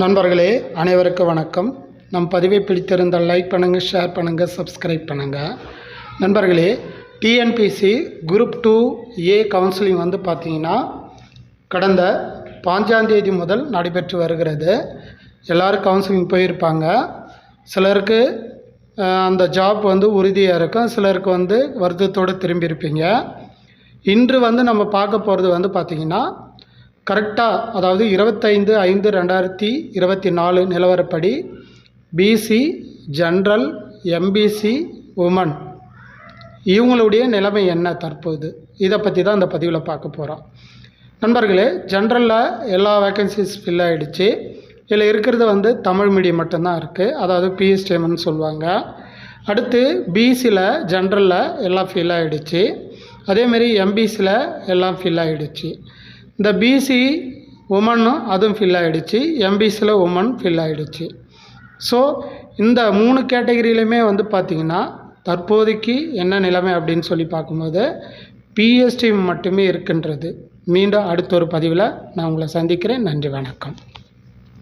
நண்பர்களே அனைவருக்கும் வணக்கம். நம் பதிவை பிடித்திருந்தால் லைக் பண்ணுங்கள் ஷேர் பண்ணுங்கள் சப்ஸ்கிரைப் பண்ணுங்கள் நண்பர்களே TNPSC group two A counselling வந்து பார்த்தீங்கன்னா கடந்த பாஞ்சாந்தேதி முதல் நடைபெற்று வருகிறது. எல்லோரும் கவுன்சிலிங் போயிருப்பாங்க. சிலருக்கு அந்த ஜாப் வந்து உறுதியாக இருக்கும். சிலருக்கு வந்து வருத்தத்தோடு திரும்பியிருப்பீங்க இன்று வந்து நம்ம பார்க்க போகிறது வந்து பார்த்திங்கன்னா கரெக்டாக அதாவது இருபத்தைந்து ஐந்து ரெண்டாயிரத்தி இருபத்தி நாலு நிலவரப்படி பிசி ஜென்ரல் எம்பிசி உமன் இவங்களுடைய நிலைமை என்ன தற்போது? இதை பற்றி தான் இந்த பதிவில் பார்க்க போகிறோம் நண்பர்களே ஜென்ரலில் எல்லா வேக்கன்சிஸ் ஃபில் ஆகிடுச்சு இதில் இருக்கிறது வந்து தமிழ் மீடியம் மட்டும்தான் இருக்குது அதாவது பிஎஸ்டிஎம்னு சொல்லுவாங்க. அடுத்து பிசியில் ஜென்ரலில் எல்லாம் ஃபில் ஆகிடுச்சு அதேமாரி எம்பிசியில் எல்லாம் ஃபில் ஆகிடுச்சு இந்த பிசி உமனும் அதுவும் ஃபில் ஆகிடுச்சு எம்பிசியில் உமன் ஃபில் ஆகிடுச்சு ஸோ இந்த மூணு கேட்டகிரிலையுமே வந்து பார்த்திங்கன்னா தற்போதைக்கு என்ன நிலைமை அப்படின்னு சொல்லி பார்க்கும்போது பிஎஸ்டி மட்டுமே இருக்கின்றது. மீண்டும் அடுத்த ஒரு பதிவில் நான் உங்களை சந்திக்கிறேன். நன்றி வணக்கம்.